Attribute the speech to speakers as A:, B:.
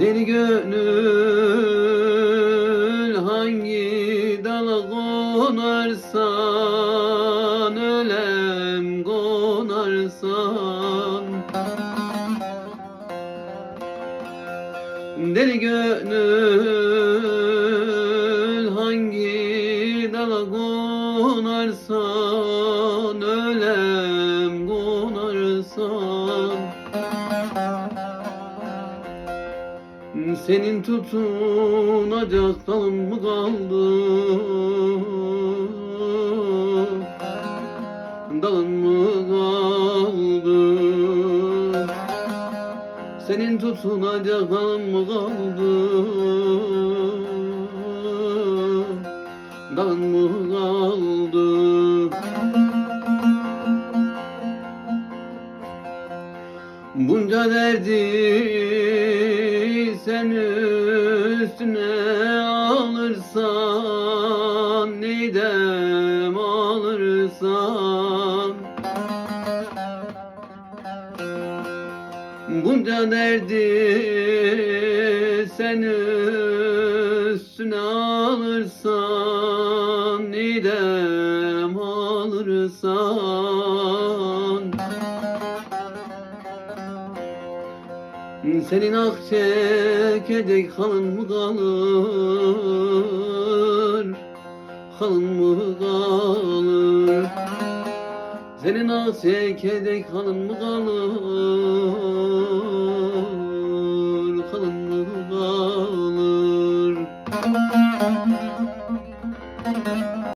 A: Deli gönül hangi dala konarsan Ölem konarsan. Deli gönül hangi dala konarsan Ölem Senin tutunacak dalın mı kaldı? Dalın mı kaldı? Senin tutunacak dalın mı kaldı? Dalın mı kaldı? Bunca derdi sen üstüne alırsan Neydem alırsan? Bunca derdi sen üstüne alırsan Neydem alırsan Senin ak çekecek halın mı kalır? Halın mı kalır? Senin ak çekecek halın mı kalır?